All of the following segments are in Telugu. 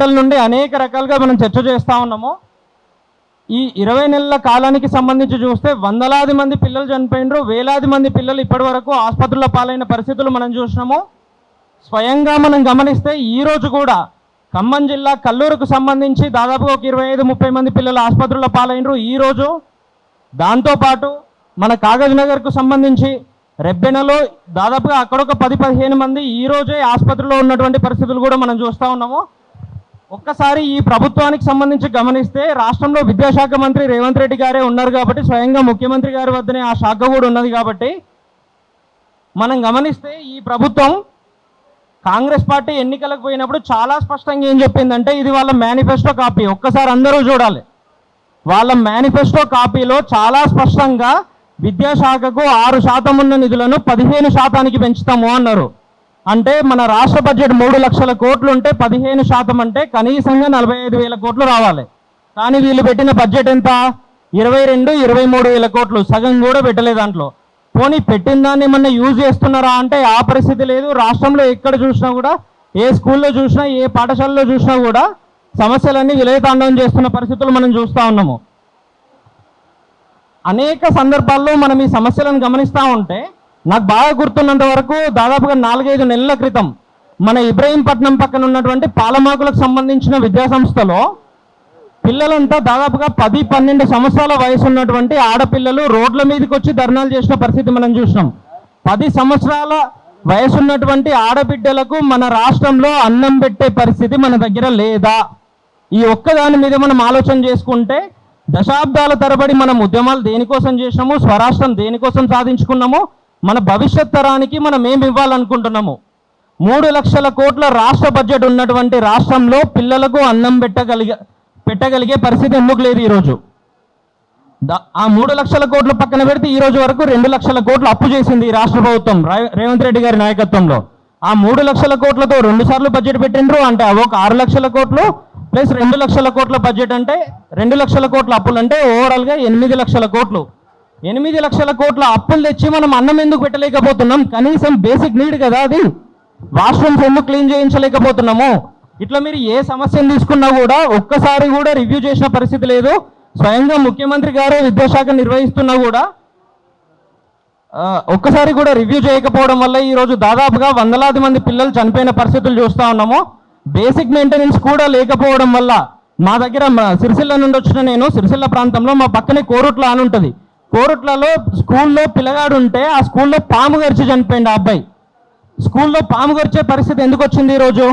గంటల నుండి అనేక రకాలుగా మనం చర్చ చేస్తూ ఉన్నాము. ఈ ఇరవై నెలల కాలానికి సంబంధించి చూస్తే వందలాది మంది పిల్లలు చనిపోయినరు. వేలాది మంది పిల్లలు ఇప్పటి వరకు ఆసుపత్రుల పాలైన పరిస్థితులు మనం చూసినాము. స్వయంగా మనం గమనిస్తే ఈ రోజు కూడా ఖమ్మం జిల్లా కల్లూరుకు సంబంధించి దాదాపుగా ఒక ఇరవై ఐదు ముప్పై మంది పిల్లలు ఆసుపత్రుల పాలైనరు. ఈ రోజు దాంతోపాటు మన కాగజ్ నగర్కు సంబంధించి రెబ్బెనలో దాదాపుగా అక్కడొక పది పదిహేను మంది ఈ రోజే ఆసుపత్రిలో ఉన్నటువంటి పరిస్థితులు కూడా మనం చూస్తూ ఉన్నాము. ఒక్కసారి ఈ ప్రభుత్వానికి సంబంధించి గమనిస్తే రాష్ట్రంలో విద్యాశాఖ మంత్రి రేవంత్ రెడ్డి గారే ఉన్నారు కాబట్టి స్వయంగా ముఖ్యమంత్రి గారి వద్దనే ఆ శాఖ కూడా ఉన్నది కాబట్టి మనం గమనిస్తే ఈ ప్రభుత్వం కాంగ్రెస్ పార్టీ ఎన్నికలకు పోయినప్పుడు చాలా స్పష్టంగా ఏం చెప్పిందంటే ఇది వాళ్ళ మేనిఫెస్టో కాపీ ఒక్కసారి అందరూ చూడాలి. వాళ్ళ మేనిఫెస్టో కాపీలో చాలా స్పష్టంగా విద్యాశాఖకు ఆరు శాతం ఉన్న నిధులను పదిహేను శాతానికి పెంచుతాము అన్నారు. అంటే మన రాష్ట్ర బడ్జెట్ మూడు లక్షల కోట్లు ఉంటే పదిహేను శాతం అంటే కనీసంగా నలభై ఐదు వేల కోట్లు రావాలి. కానీ వీళ్ళు పెట్టిన బడ్జెట్ ఎంత? ఇరవై రెండు ఇరవై మూడు వేల కోట్లు. సగం కూడా పెట్టలేదు దాంట్లో. పోనీ పెట్టిన దాన్ని ఏమన్నా యూజ్ చేస్తున్నారా అంటే ఆ పరిస్థితి లేదు. రాష్ట్రంలో ఎక్కడ చూసినా కూడా ఏ స్కూల్లో చూసినా ఏ పాఠశాలలో చూసినా కూడా సమస్యలన్నీ విలయతాండవం చేస్తున్న పరిస్థితులు మనం చూస్తూ ఉన్నాము. అనేక సందర్భాల్లో మనం ఈ సమస్యలను గమనిస్తూ ఉంటే నాకు బాగా గుర్తున్నంత వరకు దాదాపుగా నాలుగైదు నెలల క్రితం మన ఇబ్రహీంపట్నం పక్కన ఉన్నటువంటి పాలమాకులకు సంబంధించిన విద్యాసంస్థలో పిల్లలంతా దాదాపుగా పది పన్నెండు సంవత్సరాల వయసు ఉన్నటువంటి ఆడపిల్లలు రోడ్ల మీదకి వచ్చి ధర్నాలు చేసిన పరిస్థితి మనం చూసినాం. పది సంవత్సరాల వయసున్నటువంటి ఆడబిడ్డలకు మన రాష్ట్రంలో అన్నం పెట్టే పరిస్థితి మన దగ్గర లేదా? ఈ ఒక్కదాని మీద మనం ఆలోచన చేసుకుంటే దశాబ్దాల తరబడి మనం ఉద్యమాలు దేనికోసం చేసినాము? స్వరాష్ట్రం దేనికోసం సాధించుకున్నాము? మన భవిష్యత్ తరానికి మనం ఏమి ఇవ్వాలనుకుంటున్నాము? మూడు లక్షల కోట్ల రాష్ట్ర బడ్జెట్ ఉన్నటువంటి రాష్ట్రంలో పిల్లలకు అన్నం పెట్టగలిగే పెట్టగలిగే పరిస్థితి ఎందుకు లేదు ఈరోజు? ఆ మూడు లక్షల కోట్ల పక్కన పెడితే ఈ రోజు వరకు రెండు లక్షల కోట్లు అప్పు చేసింది ఈ రాష్ట్ర ప్రభుత్వం రేవంత్ రెడ్డి గారి నాయకత్వంలో. ఆ మూడు లక్షల కోట్లతో రెండు సార్లు బడ్జెట్ పెట్టిండ్రు అంటే ఒక ఆరు లక్షల కోట్లు ప్లస్ రెండు లక్షల కోట్ల బడ్జెట్ అంటే రెండు లక్షల కోట్ల అప్పులు అంటే ఓవరాల్గా ఎనిమిది లక్షల కోట్లు. ఎనిమిది లక్షల కోట్ల అప్పులు తెచ్చి మనం అన్నం ఎందుకు పెట్టలేకపోతున్నాం? కనీసం బేసిక్ నీడ్ కదా అది. వాష్రూమ్స్ ఎందుకు క్లీన్ చేయించలేకపోతున్నాము. ఇట్లా మీరు ఏ సమస్యను తీసుకున్నా కూడా ఒక్కసారి కూడా రివ్యూ చేసిన పరిస్థితి లేదు. స్వయంగా ముఖ్యమంత్రి గారే విద్యాశాఖ నిర్వహిస్తున్నా కూడా ఒక్కసారి కూడా రివ్యూ చేయకపోవడం వల్ల ఈరోజు దాదాపుగా వందలాది మంది పిల్లలు చనిపోయిన పరిస్థితులు చూస్తూ ఉన్నాము. బేసిక్ మెయింటెనెన్స్ కూడా లేకపోవడం వల్ల మా దగ్గర మా- సిరిసిల్ల నుండి వచ్చిన నేను సిరిసిల్ల ప్రాంతంలో మా పక్కనే కోరుట్ల అని ఉంటుంది. కోరుట్లలో స్కూల్లో పిల్లగాడు ఉంటే ఆ స్కూల్లో పాము గరిచి చనిపోయింది ఆ అబ్బాయి. స్కూల్లో పాము గరిచే పరిస్థితి ఎందుకు వచ్చింది ఈరోజు?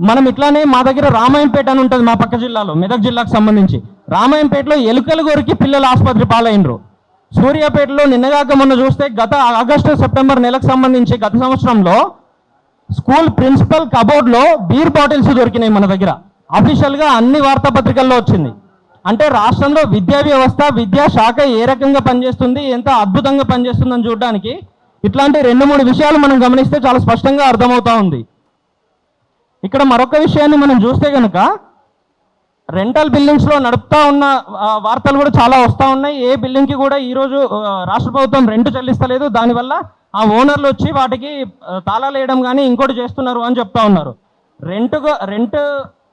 మనం ఇట్లానే మా దగ్గర రామాయంపేట అని ఉంటుంది మా పక్క జిల్లాలో మెదక్ జిల్లాకు సంబంధించి. రామాయంపేటలో ఎలుకలు కొరికి పిల్లలు ఆసుపత్రి పాలైనరు సూర్యాపేటలో నిన్నగాక మొన్న చూస్తే గత ఆగస్టు సెప్టెంబర్ నెలకు సంబంధించి గత సంవత్సరంలో స్కూల్ ప్రిన్సిపల్ కబోర్డ్లో బీర్ బాటిల్స్ దొరికినాయి మన దగ్గర. అఫీషియల్గా అన్ని వార్తాపత్రికల్లో వచ్చింది. అంటే రాష్ట్రంలో విద్యా వ్యవస్థ విద్యా శాఖ ఏ రకంగా పనిచేస్తుంది ఎంత అద్భుతంగా పనిచేస్తుందని చూడడానికి ఇట్లాంటి రెండు మూడు విషయాలు మనం గమనిస్తే చాలా స్పష్టంగా అర్థమవుతా ఉంది. ఇక్కడ మరొక విషయాన్ని మనం చూస్తే కనుక రెంటల్ బిల్డింగ్స్లో నడుపుతా ఉన్న వార్తలు కూడా చాలా వస్తూ ఉన్నాయి. ఏ బిల్డింగ్కి కూడా ఈరోజు రాష్ట్ర ప్రభుత్వం రెంట్ చెల్లిస్తలేదు. దానివల్ల ఆ ఓనర్లు వచ్చి వాటికి తాళాలు వేయడం కానీ ఇంకోటి చేస్తున్నారు అని చెప్తా ఉన్నారు. రెంట్ రెంట్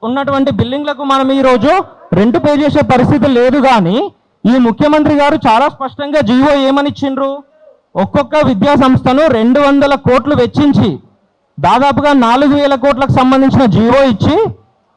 ఉన్నటువంటి బిల్డింగ్లకు మనం ఈ రోజు రెంట్ పే చేసే పరిస్థితి లేదు కానీ ఈ ముఖ్యమంత్రి గారు చాలా స్పష్టంగా జీవో ఏమనిచ్చిండ్రు? ఒక్కొక్క విద్యా సంస్థను రెండు వందల కోట్లు వెచ్చించి దాదాపుగా నాలుగు వేల కోట్లకు సంబంధించిన జీవో ఇచ్చి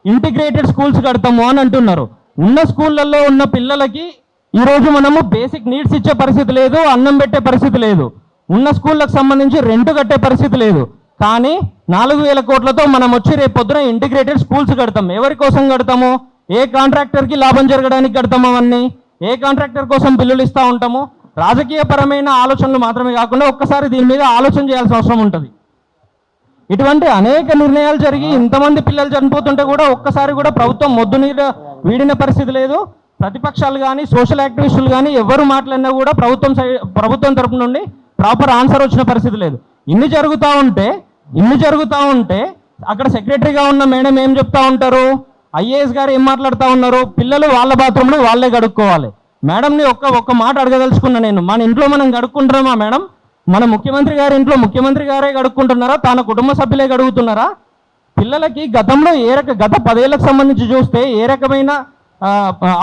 ఇంటిగ్రేటెడ్ స్కూల్స్ కడతాము అని అంటున్నారు. ఉన్న స్కూళ్ళల్లో ఉన్న పిల్లలకి ఈరోజు మనము బేసిక్ నీడ్స్ ఇచ్చే పరిస్థితి లేదు అన్నం పెట్టే పరిస్థితి లేదు. ఉన్న స్కూళ్ళకు సంబంధించి రెంట్ కట్టే పరిస్థితి లేదు. కానీ నాలుగు వేల కోట్లతో మనం వచ్చి రేపు పొద్దున ఇంటిగ్రేటెడ్ స్కూల్స్ కడతాం. ఎవరి కోసం కడతాము? ఏ కాంట్రాక్టర్కి లాభం జరగడానికి కడతాము అవన్నీ? ఏ కాంట్రాక్టర్ కోసం బిల్లులు ఇస్తూ ఉంటాము? రాజకీయపరమైన ఆలోచనలు మాత్రమే కాకుండా ఒక్కసారి దీని మీద ఆలోచన చేయాల్సిన అవసరం ఉంటుంది. ఇటువంటి అనేక నిర్ణయాలు జరిగి ఇంతమంది పిల్లలు చనిపోతుంటే కూడా ఒక్కసారి కూడా ప్రభుత్వం మొద్దు నీరు వీడిన పరిస్థితి లేదు. ప్రతిపక్షాలు కానీ సోషల్ యాక్టివిస్టులు కానీ ఎవరు మాట్లాడినా కూడా ప్రభుత్వం ప్రభుత్వం తరపు నుండి ప్రాపర్ ఆన్సర్ వచ్చిన పరిస్థితి లేదు. ఇన్ని జరుగుతూ ఉంటే ఇన్ని జరుగుతూ ఉంటే అక్కడ సెక్రటరీగా ఉన్న మేడం ఏం చెప్తా ఉంటారు? ఐఏఎస్ గారు ఏం మాట్లాడుతూ ఉన్నారు? పిల్లలు వాళ్ళ బాత్రూంలో వాళ్ళే గడుక్కోవాలి మేడంని ఒక్క ఒక్క మాట అడగదలుచుకున్నా నేను. మన ఇంట్లో మనం కడుక్కుంటున్నామా మేడం? మన ముఖ్యమంత్రి గారి ఇంట్లో ముఖ్యమంత్రి గారే గడుక్కుంటున్నారా తన కుటుంబ సభ్యులే గడుగుతున్నారా పిల్లలకి గతంలో ఏ రక గత పదేళ్ళకు సంబంధించి చూస్తే ఏ రకమైన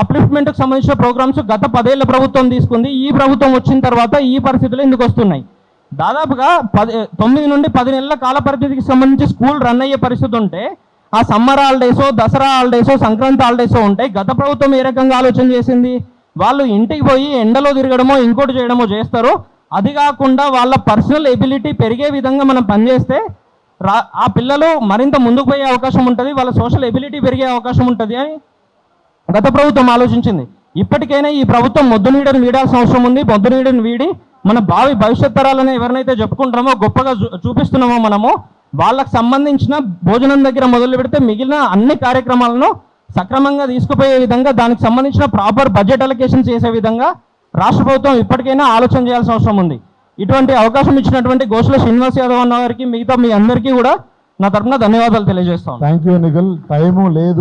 అప్లిఫ్ట్మెంట్కి సంబంధించిన ప్రోగ్రామ్స్ గత పదేళ్ళ ప్రభుత్వం తీసుకుంది. ఈ ప్రభుత్వం వచ్చిన తర్వాత ఈ పరిస్థితులు ఎందుకు వస్తున్నాయి? దాదాపుగా పది తొమ్మిది నుండి పది నెలల కాల పరిస్థితికి సంబంధించి స్కూల్ రన్ అయ్యే పరిస్థితి ఉంటే ఆ సమ్మర్ హాలిడేసో దసరా హాలిడేసో సంక్రాంతి హాలిడేసో ఉంటాయి గత ప్రభుత్వం ఏ రకంగా ఆలోచన చేసింది? వాళ్ళు ఇంటికి పోయి ఎండలో తిరగడమో ఇంకోటి చేయడమో చేస్తారు అది కాకుండా వాళ్ళ పర్సనల్ ఎబిలిటీ పెరిగే విధంగా మనం పనిచేస్తే రా ఆ పిల్లలు మరింత ముందుకు పోయే అవకాశం ఉంటుంది వాళ్ళ సోషల్ ఎబిలిటీ పెరిగే అవకాశం ఉంటుంది అని గత ప్రభుత్వం ఆలోచించింది. ఇప్పటికైనా ఈ ప్రభుత్వం మొద్దు నీడను వీడాల్సిన అవసరం ఉంది మొద్దు నీడను వీడి మన భావి భవిష్యత్ తరాలని ఎవరినైతే చెప్పుకుంటున్నామో గొప్పగా చూ- చూపిస్తున్నామో మనము వాళ్ళకు సంబంధించిన భోజనం దగ్గర మొదలు పెడితే మిగిలిన అన్ని కార్యక్రమాలను సక్రమంగా తీసుకుపోయే విధంగా దానికి సంబంధించిన ప్రాపర్ బడ్జెట్ అలొకేషన్ చేసే విధంగా రాష్ట్ర ప్రభుత్వం ఇప్పటికైనా ఆలోచన చేయాల్సిన అవసరం ఉంది. ఇటువంటి అవకాశం ఇచ్చినటువంటి గోసుల శ్రీనివాస్ యాదవ్ అన్న గారికి మిగతా మీ అందరికీ కూడా నా తరపున ధన్యవాదాలు తెలియజేస్తాను థ్యాంక్ యూ నిఖిల్ టైము లేదు.